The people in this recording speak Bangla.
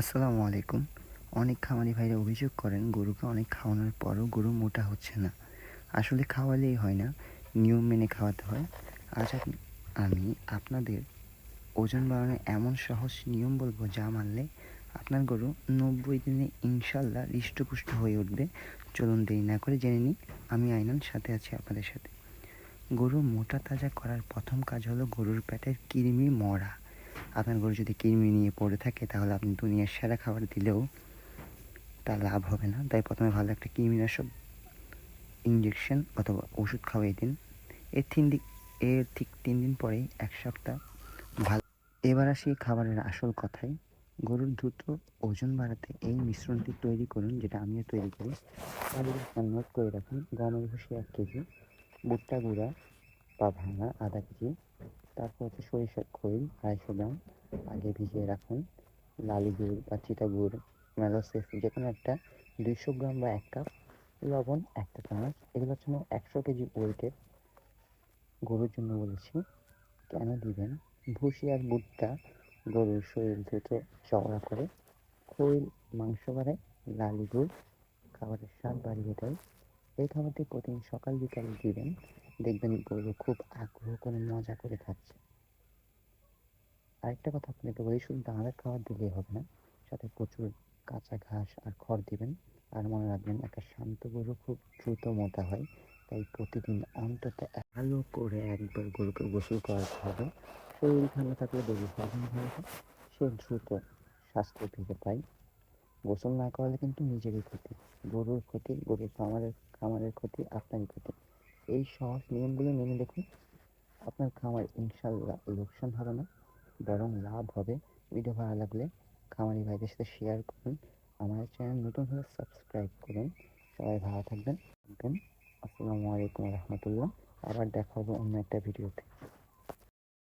আসসালামু আলাইকুম। অনেক খামারি ভাইরা অভিযোগ করেন, গরুকে অনেক খাওয়ানোর পরও গরু মোটা হচ্ছে না। আসলে খাওয়ালেই হয় না, নিয়ম মেনে খাওয়াতে হয়। আজ আমি আপনাদের ওজন বাড়ানোর এমন সহজ নিয়ম বলব যা মানলে আপনার গরু নব্বই দিনে ইনশাল্লাহ হৃষ্টপুষ্ট হয়ে উঠবে। চলুন দেরি না করে জেনে নিই, আমি আইনান সাথে আছি আপনাদের সাথে। গরু মোটা তাজা করার প্রথম কাজ হলো গরুর পেটের কৃমি মরা। আপনার গরু যদি কৃমি নিয়ে পড়ে থাকে, তাহলে আপনি দুনিয়ার সেরা খাবার দিলেও তা লাভ হবে না। তাই প্রথমে ভালো একটা কৃমিনাশক ইঞ্জেকশন অথবা ওষুধ খাওয়াই দিন। এর তিন দিক, এর ঠিক তিন দিন পরেই এক সপ্তাহ ভালো। এবার আসি খাবারের আসল কথায়। গরুর দ্রুত ওজন বাড়াতে এই মিশ্রণটি তৈরি করুন, যেটা আমিও তৈরি করি। তাহলে নোট করে রাখুন, গমের ভুষি এক কেজি, ভুট্টা গুঁড়া বা ভাঙা আধা কেজি তারপর হচ্ছে সরিষার খৈল, আড়াইশো গ্রাম আগে ভিজিয়ে রাখুন। লালি গুড় বা চিটা গুড় মেলোসেস যে কোনো একটা, দুইশো গ্রাম বা এক কাপ লবণ, একটা চামচ। এগুলোর জন্য একশো কেজি ওয়েটের গরুর জন্য বলেছি, কেন দিবেন? ভুসি আর বুটটা গরুর শরীর থেকে চওড়া করে। খৈল, মাংস বাড়ায়, লালি গুড়, খাবারের স্বাদ বাড়িয়ে দেয়। এই খাবারটি প্রতিদিন সকাল বিকাল দিবেন। দেখবেন গরু খুব আগ্রহ করে মজা করে খাচ্ছে। আরেকটা কথা আপনাকে বলি, শুধু দানাদার খাবার দিলেই হবে না, সাথে প্রচুর কাঁচা ঘাস আর খড় দিবেন। আর মনে রাখবেন, একটা শান্ত গরু খুব দ্রুত মোটা হয়, তাই প্রতিদিন অন্তত ভালো করে একবার গরুকে গোসল করাতে হবে। শরীর ভালো থাকলে গরু হজম হয় সে দ্রুত স্বাস্থ্য ফিরে পায়। গোসল না করালে কিন্তু নিজেরই ক্ষতি। গরুর ক্ষতি, গরুর খামারের খামারের ক্ষতি, আপনারই ক্ষতি। এই সহজ নিয়মগুলো মেনে দেখুন। আপনার খামার ইনশাল্লাহ লোকসান হবে না, বরং লাভ হবে। ভিডিও ভালো লাগলে খামারি ভাইদের সাথে শেয়ার করুন, আমার চ্যানেল নতুন হলে সাবস্ক্রাইব করুন। সবাই ভালো থাকবেন থাকবেন। আসসালামু আলাইকুম রহমতুল্লাহ। আবার দেখা হবে অন্য একটা ভিডিওতে